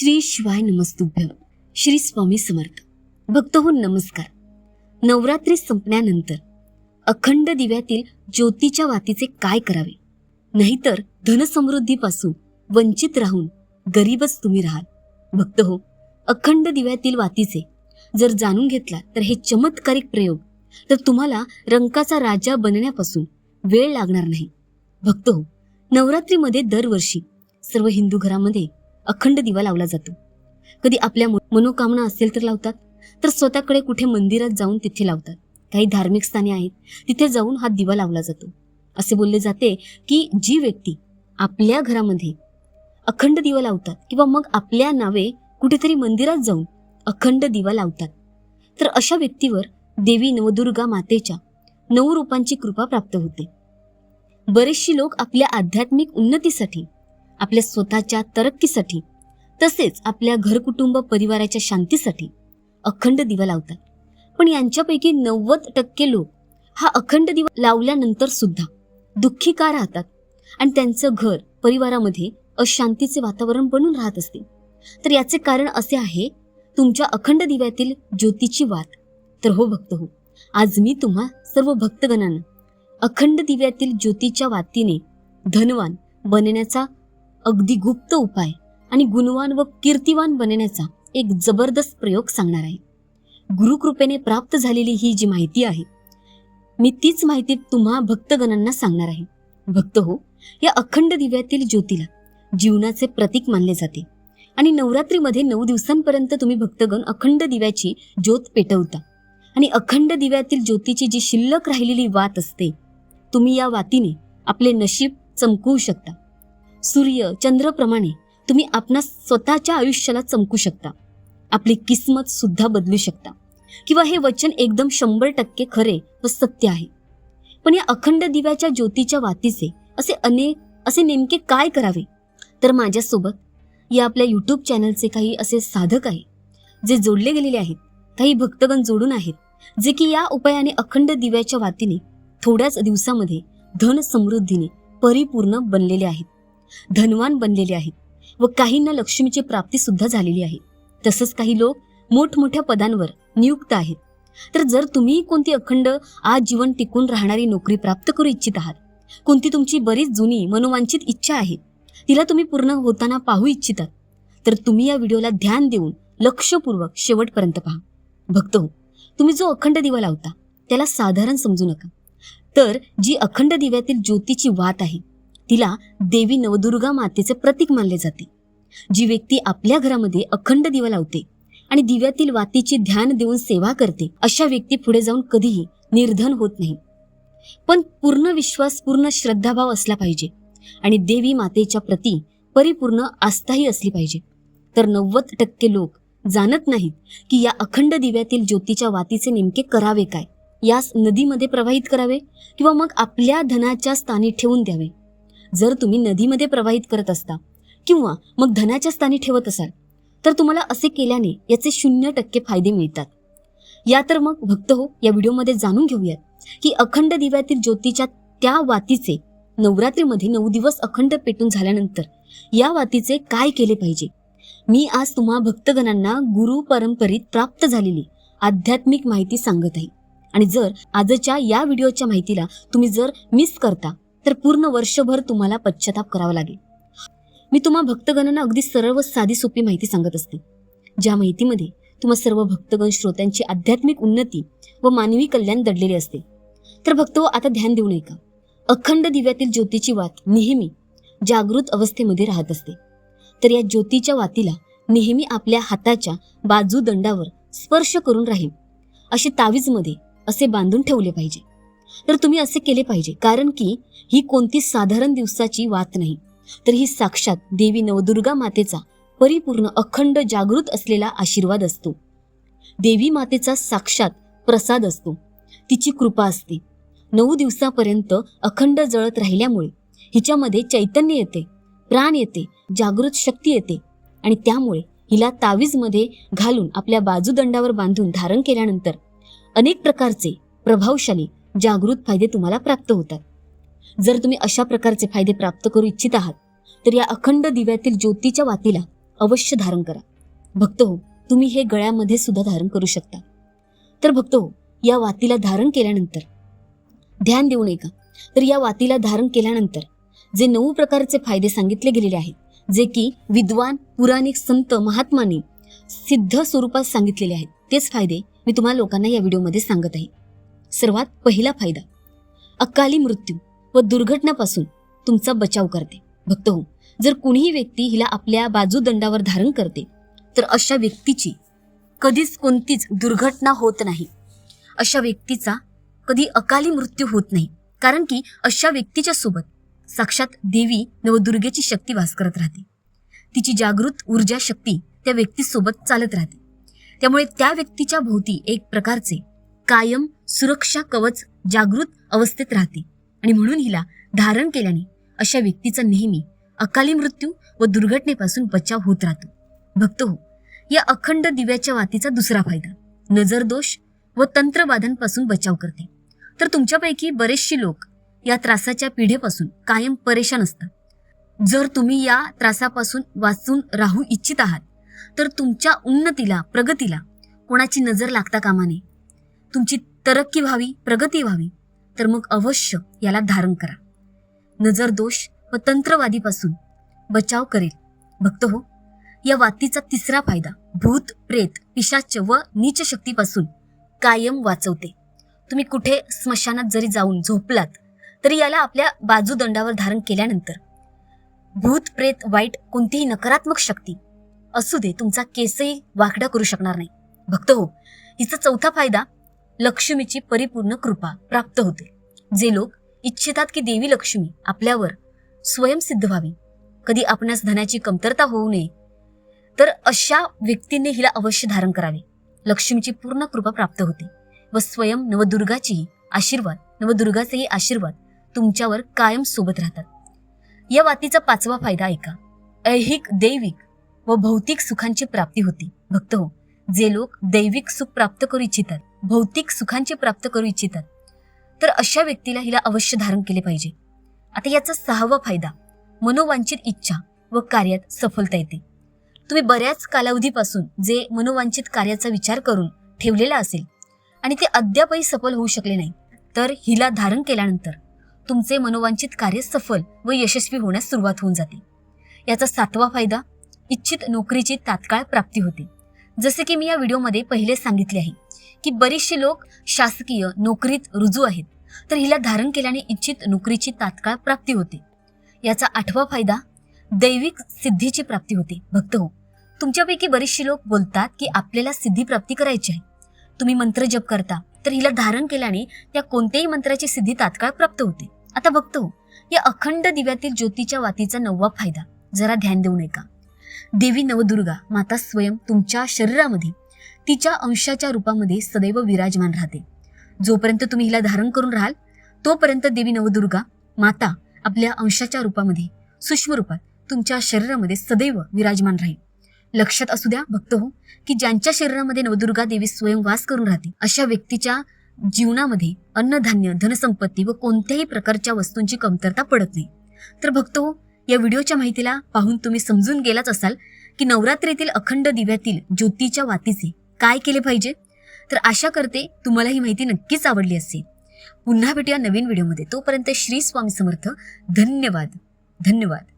श्री शिवाय नमस्तुभ्य. श्री स्वामी समर्थ. भक्त हो नमस्कार. नवरात्री संपल्यानंतर अखंड दिव्यातील ज्योतीच्या वातीचे काय करावे? नाहीतर धनसमृद्धीपासून वंचित राहून गरीबच तुम्ही राहाल. भक्त हो अखंड दिव्यातील वातीचे जर जाणून घेतला तर हे चमत्कारिक प्रयोग तर तुम्हाला रंकाचा राजा बनण्यापासून वेळ लागणार नाही. भक्त हो नवरात्रीमध्ये दरवर्षी सर्व हिंदू घरामध्ये अखंड दिवा लावला जातो. कधी आपल्या म- मनोकामना असेल तर लावतात तर स्वतःकडे कुठे मंदिरात जाऊन तिथे लावतात. काही धार्मिक स्थाने आहेत तिथे जाऊन हा दिवा लावला जातो. असे बोलले जाते की जी व्यक्ती आपल्या घरामध्ये अखंड दिवा लावतात किंवा मग आपल्या नावे कुठेतरी मंदिरात जाऊन अखंड दिवा लावतात तर अशा व्यक्तीवर देवी नवदुर्गा मातेच्या नऊ रूपांची कृपा प्राप्त होते. बरेचशी लोक आपल्या आध्यात्मिक उन्नतीसाठी आपल्या स्वतःच्या तरक्कीसाठी तसेच आपल्या घरकुटुंब परिवाराच्या शांतीसाठी अखंड दिवा लावतात. पण यांच्यापैकी नव्वद टक्के लोक हा अखंड दिवा लावल्यानंतर सुद्धा दुःखी का राहतात? आणि त्यांचं घर परिवारामध्ये अशांतीचे वातावरण बनून राहत असते. तर याचे कारण असे आहे तुमच्या अखंड दिव्यातील ज्योतीची वात. तर हो भक्त हो आज मी तुम्हा सर्व भक्तगणांना अखंड दिव्यातील ज्योतीच्या वातीने धनवान बनण्याचा अगदी गुप्त उपाय आणि गुणवान व कीर्तिवान बनण्याचा एक जबरदस्त प्रयोग सांगणार आहे. गुरुकृपेने प्राप्त झालेली ही जी माहिती आहे मी तीच माहिती तुम्हा भक्तगणांना सांगणार आहे. भक्त हो या अखंड दिव्यातील ज्योतीला जीवनाचे प्रतीक मानले जाते आणि नवरात्रीमध्ये नऊ दिवसांपर्यंत तुम्ही भक्तगण अखंड दिव्याची ज्योत पेटवता आणि अखंड दिव्यातील ज्योतीची जी शिल्लक राहिलेली वात असते तुम्ही या वातीने आपले नशीब चमकवू शकता. सूर्य चंद्रप्रमाणे तुम्ही आपणा स्वतःच्या आयुष्याला चमकू शकता. आपली किस्मत सुद्धा बदलू शकता. किंवा हे वचन एकदम शंभर टक्के खरे व सत्य आहे. पण या अखंड दिव्याच्या ज्योतीच्या वातीचे असे अनेक असे नेमके काय करावे? तर माझ्यासोबत या आपल्या यूट्यूब चॅनलचे काही असे साधक आहे जे जोडले गेलेले आहेत. काही भक्तगण जोडून आहेत जे की या उपायाने अखंड दिव्याच्या वातीने थोड्याच दिवसामध्ये धन समृद्धीने परिपूर्ण बनलेले आहेत. धनवान बनलेले आहेत व काहींना लक्ष्मीची प्राप्ती सुद्धा झालेली आहे. तसंच काही लोक मोठमोठ्या पदांवर नियुक्त आहेत. तर जर तुम्ही कोणती अखंड आजीवन टिकून राहणारी नोकरी प्राप्त करू इच्छित आहात कोणती तुमची बरीच जुनी मनोवांछित इच्छा आहे तिला तुम्ही पूर्ण होताना पाहू इच्छितात तर तुम्ही या व्हिडिओला ध्यान देऊन लक्षपूर्वक शेवटपर्यंत पहा. भक्त हो तुम्ही जो अखंड दिवा लावता त्याला साधारण समजू नका. तर जी अखंड दिव्यातील ज्योतीची वात आहे तिला देवी नवदुर्गा मातेचे प्रतीक मानले जाते. जी व्यक्ती आपल्या घरामध्ये अखंड दिवा लावते आणि दिव्यातील वातीची ध्यान देऊन सेवा करते अशा व्यक्ती पुढे जाऊन कधीही निर्धन होत नाही. पण पूर्ण विश्वास पूर्ण श्रद्धाभाव असला पाहिजे आणि देवी मातेच्या प्रती परिपूर्ण आस्थाही असली पाहिजे. तर नव्वद टक्के लोक जाणत नाहीत की या अखंड दिव्यातील ज्योतीच्या वातीचे नेमके करावे काय? यास नदीमध्ये प्रवाहित करावे किंवा मग आपल्या धनाच्या स्थानी ठेवून द्यावे? जर तुम्ही नदीमध्ये प्रवाहित करत असता किंवा मग धनाच्या स्थानी ठेवत असाल तर तुम्हाला असे केल्याने याचे शून्य टक्के फायदे मिळतात. या तर मग भक्त हो या व्हिडिओमध्ये जाणून घेऊयात की अखंड दिव्यातील ज्योतीच्या त्या वातीचे नवरात्रीमध्ये नऊ दिवस अखंड पेटून झाल्यानंतर या वातीचे काय केले पाहिजे? मी आज तुम्हा भक्तगणांना गुरु परंपरेत प्राप्त झालेली आध्यात्मिक माहिती सांगत आहे. आणि जर आजच्या या व्हिडिओच्या माहितीला तुम्ही जर मिस करता तर पूर्ण वर्षभर तुम्हाला पश्चाताप करावा लागेल. मी तुम्हा भक्तगणांना अगदी सरळ व साधी सोपी माहिती सांगत असते. ज्या माहितीमध्ये तुम्हा सर्व भक्तगण श्रोत्यांची आध्यात्मिक उन्नती व मानवी कल्याण दडलेले असते. तर भक्त आता ध्यान देऊ नये का अखंड दिव्यातील ज्योतीची वात नेहमी जागृत अवस्थेमध्ये राहत असते. तर या ज्योतीच्या वातीला नेहमी आपल्या हाताच्या बाजू दंडावर स्पर्श करून राहील. असे तावीजमध्ये असे बांधून ठेवले पाहिजे. तर तुम्ही असे केले पाहिजे. कारण की ही कोणती साधारण दिवसाची वात नाही. तर ही साक्षात देवी नवदुर्गा मातेचा परिपूर्ण अखंड जागृत असलेला आशीर्वाद असतो. देवी मातेचा साक्षात प्रसाद असतो. तिची कृपा असते. नऊ दिवसापर्यंत अखंड जळत राहिल्यामुळे हिच्यामध्ये चैतन्य येते प्राण येते जागृत शक्ती येते आणि त्यामुळे हिला तावीजमध्ये घालून आपल्या बाजूदंडावर बांधून धारण केल्यानंतर अनेक प्रकारचे प्रभावशाली जागृत फायदे तुम्हाला प्राप्त होतात. जर तुम्ही अशा प्रकारचे फायदे प्राप्त करू इच्छित आहात तर या अखंड दिव्यातील ज्योतीच्या वातीला अवश्य धारण करा. भक्त हो तुम्ही हे गळ्यामध्ये सुद्धा धारण करू शकता. तर भक्त हो या वातीला धारण केल्यानंतर ध्यान देऊ नये का तर या वातीला धारण केल्यानंतर जे नऊ प्रकारचे फायदे सांगितले गेलेले आहेत जे की विद्वान पुराणिक संत महात्माने सिद्ध स्वरूपात सांगितलेले आहेत तेच फायदे मी तुम्हाला लोकांना या व्हिडिओमध्ये सांगत आहे. सर्वात पहिला फायदा. अकाली मृत्यू व दुर्घटनापासून तुमचा बचाव करते. भक्त हो जर कुणीही व्यक्ती हिला आपल्या बाजूदंडावर धारण करते तर अशा व्यक्तीची कधीच कोणतीच दुर्घटना होत नाही. अशा व्यक्तीचा कधी अकाली मृत्यू होत नाही. कारण की अशा व्यक्तीच्या सोबत साक्षात देवी नवदुर्गेची शक्ती वास करत राहते. तिची जागृत ऊर्जा शक्ती त्या व्यक्तीसोबत चालत राहते. त्यामुळे त्या व्यक्तीच्या भोवती एक प्रकारचे कायम सुरक्षा कवच जागृत अवस्थेत राहते. आणि म्हणून हिला धारण केल्याने अशा व्यक्तीचा नेहमी अकाली मृत्यू व दुर्घटनेपासून बचाव होत राहतो. भक्त हो या अखंड दिव्याच्या वातीचा दुसरा फायदा नजर दोष व तंत्रवादांपासून बचाव करते. तर तुमच्यापैकी बरेचशी लोक या त्रासाच्या पिढेपासून कायम परेशान असतात. जर तुम्ही या त्रासापासून वाचून राहू इच्छित आहात तर तुमच्या उन्नतीला प्रगतीला कोणाची नजर लागता कामा नये. तुमची तरक्की व्हावी प्रगती व्हावी तर मग अवश्य याला धारण करा. नजर दोष व तंत्रवादीपासून बचाव करेल. भक्त हो या वातीचा तिसरा फायदा भूत प्रेत पिशाच व नीच शक्तीपासून कायम वाचवते. तुम्ही कुठे स्मशानात जरी जाऊन झोपलात तरी याला आपल्या बाजूदंडावर धारण केल्यानंतर भूत प्रेत वाईट कोणतीही नकारात्मक शक्ती असू दे तुमचा केसही वाकडा करू शकणार नाही. भक्त हो हिचा चौथा फायदा लक्ष्मीची परिपूर्ण कृपा प्राप्त होते. जे लोक इच्छितात की देवी लक्ष्मी आपल्यावर स्वयंसिद्ध व्हावी कधी आपणास धनाची कमतरता होऊ नये तर अशा व्यक्तींनी हिला अवश्य धारण करावे. लक्ष्मीची पूर्ण कृपा प्राप्त होते व स्वयं नवदुर्गाचीही आशीर्वाद नवदुर्गाचेही आशीर्वाद तुमच्यावर कायम सोबत राहतात. या वातीचा पाचवा फायदा ऐका. ऐहिक दैविक व भौतिक सुखांची प्राप्ती होती. भक्त हो जे लोक दैविक सुख प्राप्त करू इच्छितात भौतिक सुखांचे प्राप्त करू इच्छितात तर अशा व्यक्तीला हिला अवश्य धारण केले पाहिजे. आता याचा सहावा फायदा मनोवांछित इच्छा व कार्यात सफलता येते. तुम्ही बऱ्याच कालावधीपासून जे मनोवांछित कार्याचा विचार करून ठेवलेला असेल आणि ते अद्यापही सफल होऊ शकले नाही तर हिला धारण केल्यानंतर तुमचे मनोवांछित कार्य सफल व यशस्वी होण्यास सुरुवात होऊन जाते. याचा सातवा फायदा इच्छित नोकरीची तात्काळ प्राप्ती होते. जसे की मी या व्हिडिओमध्ये पहिले सांगितले आहे की बरेचसे लोक शासकीय नोकरीत रुजू आहेत. तर हिला धारण केल्याने इच्छित नोकरीची तात्काळ प्राप्ती होते. याचा आठवा फायदा दैविक सिद्धीची प्राप्ती होते. भक्त हो तुमच्यापैकी बरेचसे लोक बोलतात की आपल्याला सिद्धी प्राप्ती करायची आहे. तुम्ही मंत्र जप करता तर हिला धारण केल्याने त्या कोणत्याही मंत्राची सिद्धी तात्काळ प्राप्त होते. आता बघतो हो, या अखंड दिव्यातील ज्योतीच्या वातीचा नववा फायदा. जरा ध्यान देऊ नये का देवी नवदुर्गा माता स्वयं तुमच्या शरीरामध्ये तिच्या अंशाच्या रूपामध्ये सदैव विराजमान राहते. जोपर्यंत तुम्ही हिला धारण करून राहाल तोपर्यंत देवी नवदुर्गा माता आपल्या अंशाच्या रूपामध्ये सूक्ष्म रूपात तुमच्या शरीरामध्ये सदैव विराजमान राहील. लक्षात असू द्या भक्त हो की ज्यांच्या शरीरामध्ये नवदुर्गा देवी स्वयं वास करून राहते अशा व्यक्तीच्या जीवनामध्ये अन्नधान्य धनसंपत्ती व कोणत्याही प्रकारच्या वस्तूंची कमतरता पडत नाही. तर भक्त हो या व्हिडिओच्या माहितीला पाहून तुम्ही समजून गेलाच असाल की नवरात्रीतील अखंड दिव्यातील ज्योतीच्या वातीचे काय केले पाहिजे? तर आशा करते तुम्हाला ही माहिती नक्कीच आवडली असेल. पुन्हा भेटूया नवीन व्हिडिओमध्ये. तोपर्यंत श्री स्वामी समर्थ. धन्यवाद. धन्यवाद.